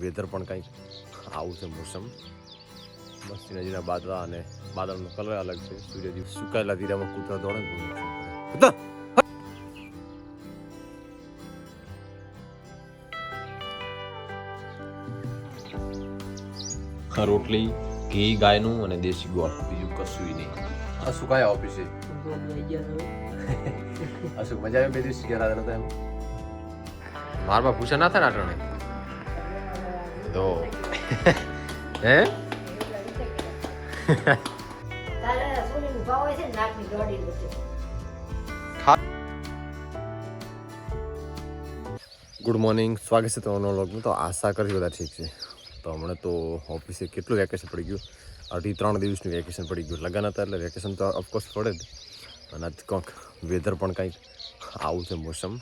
Weather પણ કંઈક આવું છે મોસમ. મસ્તી નજીના બાદલા અને બાદલનો કલર અલગ છે. સૂર્યજી સુકાયેલા ધીરામાં કૂતરા દોડે! રોટલી ઘી ગાયનું અને દેશી ગોળ. બીજું કશું નહીં. આ શું કાંઈ ઓફિસે. અશોક મજા આવે બે દિવસ ગયા હતા એમ? મારા બા પૂછા ના થાય ને આટણે તો હે ગુડ મોર્નિંગ સ્વાગત છે તમારો વ્લોગમાં તો આશા કરી બધા ઠીક છે તો હમણાં તો ઓફિસે કેટલું વેકેશન પડી ગયું અઢી ત્રણ દિવસનું વેકેશન પડી ગયું લગન હતા એટલે વેકેશન તો ઓફકોર્સ પડે જ અને આજ કંઈક વેધર પણ કંઈક આવું છે મોસમ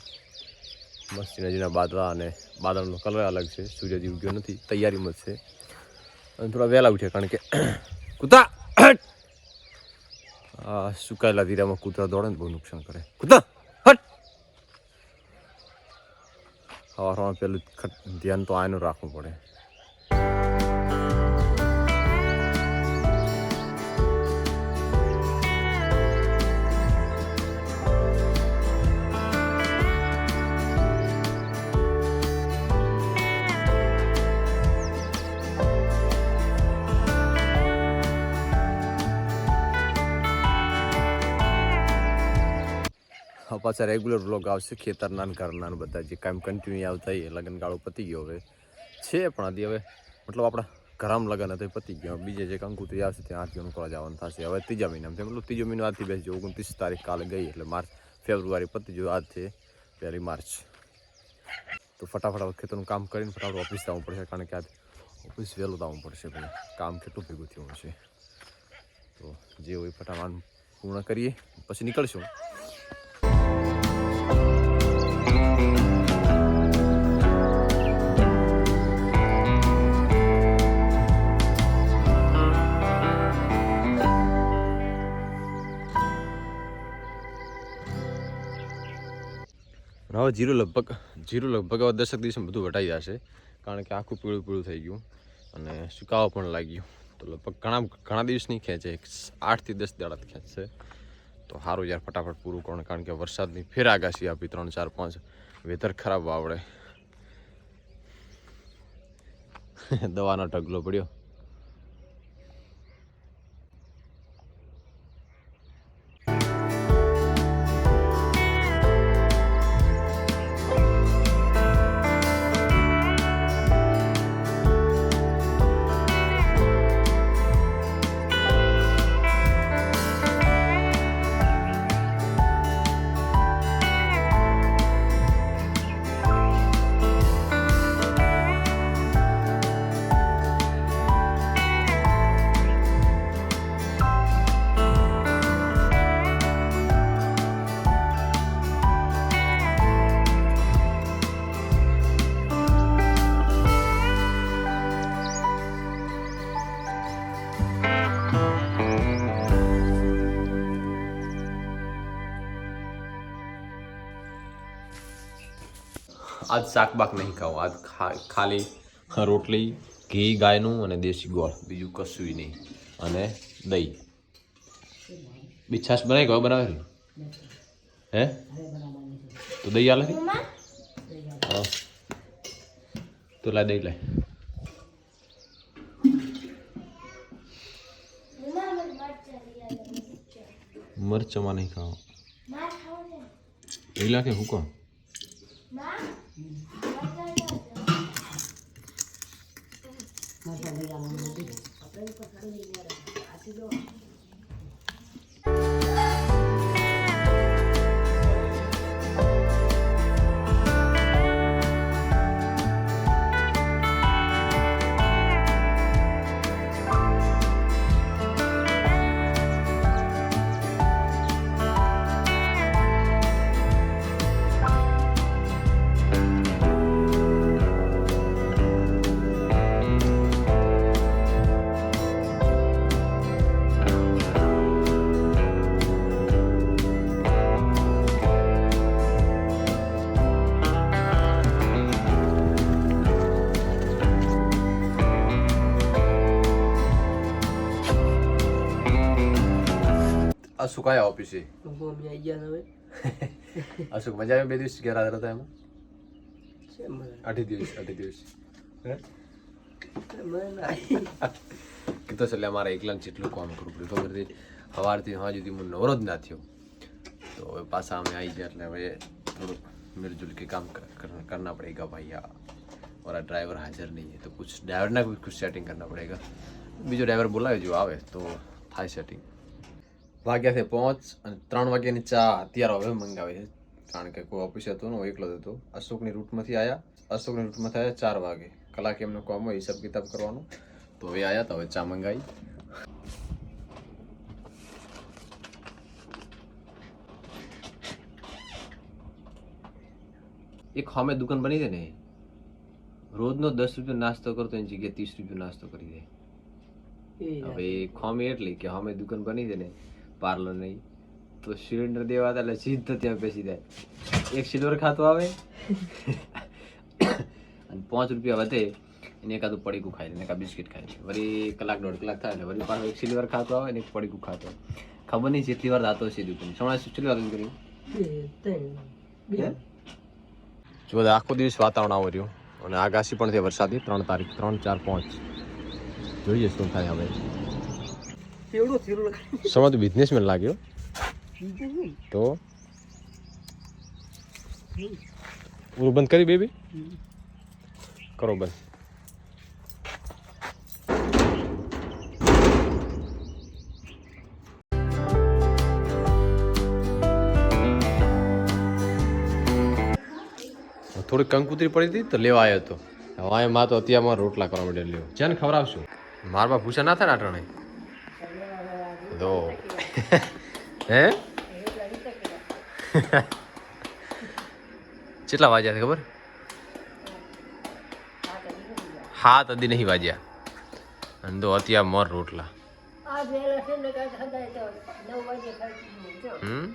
મસ્તી નજીના બાદલા અને બાદળનો કલર અલગ છે. સૂર્યજી ઉગ્યો નથી. તૈયારીમાં જ છે. અને થોડા વહેલા ઉઠ્યા કારણ કે કૂતરા! આ સુકાયેલા ધીરામાં કૂતરા દોડે ને બહુ નુકસાન કરે. કૂતરા! હટ! સવારમાં પેલું ધ્યાન તો આનું રાખવું પડે. પાછા રેગ્યુલર વ્લોગ આવશે, ખેતરના ઘરના બધા જે કામ કન્ટિન્યુ આવતા એ લગ્ન ગાળો પતી ગયો હવે. છે પણ હજી હવે, મતલબ આપણા ઘરમાં લગ્ન હતા પતી ગયો. બીજે જે કંકુત્રી આવશે ત્યાં આરતી અનુકૂળ જવાનું થશે. હવે ત્રીજા મહિનામાં મતલબ ત્રીજો મહિનો આજથી બેસજો ઓગણત્રીસ તારીખ કાલે ગઈ એટલે માર્ચ, ફેબ્રુઆરી પતી ગયો આજ પહેલી માર્ચ. તો ફટાફટ ખેતરનું કામ કરીને ફટાફટ ઓફિસ જવું પડશે, કારણ કે આજ ઓફિસ વહેલું આવવું પડશે ભાઈ. કામ કેટલું ભેગું થયું છે તો જે હોય ફટાફટ પૂર્ણ કરીએ. પછી નીકળશું. હવે જીરું લગભગ જીરું લગભગ હવે દસક દિવસમાં બધું વટાઈ જશે. કારણ કે આખું પીળું પીળું થઈ ગયું અને સુકાવા પણ લાગ્યું. તો લગભગ ઘણા ઘણા દિવસ નહીં ખેંચે આઠથી દસ દાડા ખેંચશે તો સારું યાર, ફટાફટ પૂરું કરો કારણ કે વરસાદની ફેર આગાશી આપી ત્રણ, ચાર, પાંચ. વેધર ખરાબ આવડે દવાનો ઢગલો પડ્યો. આજ શાકબાક નહીં ખાવું. આજ ખાલી રોટલી ઘી ગાયનું અને દેશી ગોળ. બીજું કશું નહીં. અને દહીં. બી છાશ બનાવી ગયો બનાવે હે? તો દહીં આલે હા. તો લાય દહીં લાય. મરચમાં નહીં ખાવા. એ લાગે હું કોણ? મસાલી રામ અશુક આવ્યા ઓફિસે મમ્મી આવી ગયા હવે અશુક મજા આવી બે દિવસ ઘેર આવ્યા હતા એમ અઢી દિવસ અઢી દિવસ કીધો એટલે મારે એકલાને જેટલું કામ કરવું પડ્યું ખબર હતી સવારથી હા સુધી હું નવરો જ ના થયો તો હવે પાછા અમે આવી ગયા એટલે હવે થોડુંક મિલજુલ કે કામ કરના પડેગા ભાઈ આ મારા ડ્રાઈવર હાજર નહીં તો કુછ ડ્રાઈવરના કુછ સેટિંગ કરના પડેગા બીજો ડ્રાઈવર બોલાવે જો આવે તો થાય સેટિંગ વાગ્યા છે પહોંચ અને ત્રણ વાગ્યાની ચા અત્યારે હવે મંગાવે છે. કારણ કે કોઈ ઓફિસ હતું ને એકલો જ હતો. અશોકની રૂટમાંથી આવ્યા અશોકની રૂટમાંથી આવ્યા ચાર વાગે. કલાક એમનો કામ હોય હિસાબ કિતાબ કરવાનો. તો હવે આવ્યા તો હવે ચા મંગાવી. એક સામે દુકાન બની છે ને રોજનો દસ રૂપિયા નાસ્તો કરતો એની જગ્યાએ ત્રીસ રૂપિયા નાસ્તો કરી દે. હવે ખોમી એટલી કે હોમે દુકાન બની છે ને પાર્લર નહીં. તો સિલિન્ડર દેવા હતા એટલે સીધો ત્યાં બેસી જાય. એક સિલ્વર ખાતું આવે. અને પાંચ રૂપિયા વધે એને એકાદું પડીકું ખાય એને એકા બિસ્કિટ ખાઈ લે. વળી કલાક દોઢ કલાક થાય એટલે વળી પાછો એક સિલ્વર ખાતું આવે ને એક પડીકું ખાતું ખબર નહીં જેટલી વાર દાતો છે દુકાન સમય કેટલી વાર કર્યું? જો આખો દિવસ વાતાવરણ આવું રહ્યું અને આગાસી પણ છે વરસાદી. ત્રણ તારીખ ત્રણ ચાર પાંચ. જોઈએ શું થાય હવે. કેવડો થીરો સમય તો બિઝનેસમેન લાગ્યો તો? ઓલું બંધ કરી બેબી? કરો બંધ. થોડી કંકુતરી પડી હતી તો લેવા આવ્યો હતો હવે માં તો અત્યારમાં રોટલા કરવા માટે લ્યો જેને ખવડાવશું. મારમાં ભૂસા ના થાય ને આટણે તો હે કેટલા વાગ્યા છે ખબર? હાથ અધી નહીં વાજ્યા. અને તો અત્યારે મોર રોટલા. હમ?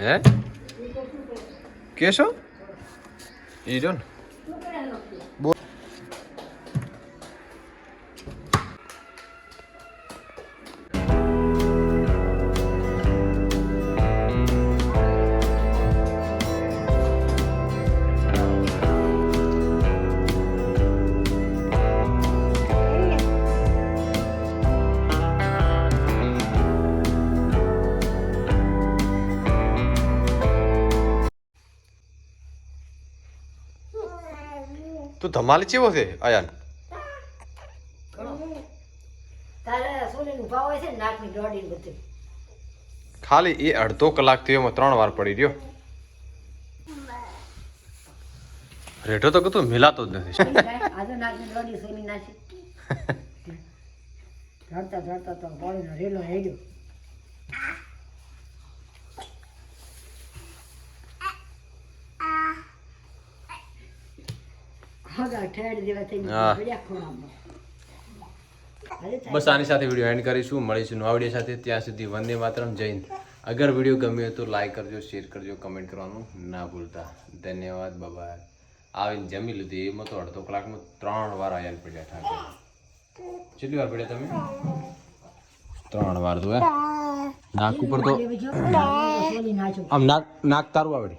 હે? કેશો? જો ને. તું ધમાલી ચેવો છે આયાન? તારે સોનીનું ભાવ હોય છે ને નાકની દોડી બધું. ખાલી એ અડધો કલાક થયો એમાં ત્રણ વાર પડી રહ્યો. રેઠો તો કતો મિલાતો જ નથી આજે નાકની દોડી સોની નાખી ધરતા ધરતા તો દોડીનો રેલો હેડ્યો હગા ઠેડ જેવા થઈ હા. ગયા પડ્યા ખોરામાં આજે બસ આની સાથે વીડિયો એન્ડ કરીશું. મળીશું નવા વીડિયો સાથે. ત્યાં સુધી વંદે માતરમ. જૈન અગર વીડિયો ગમ્યો તો લાઈક કરજો શેર કરજો કમેન્ટ કરવાનું ના ભૂલતા. ધન્યવાદ. બાબા આવીને જમી લીધી. એમાં તો અડધો કલાકમાં ત્રણ વાર આયા પડ્યા ઠાકોર. કેટલી વાર પડ્યા તમે? ત્રણ વાર તો નાક ઉપર તો આમ નાક નાક તારું આવડે.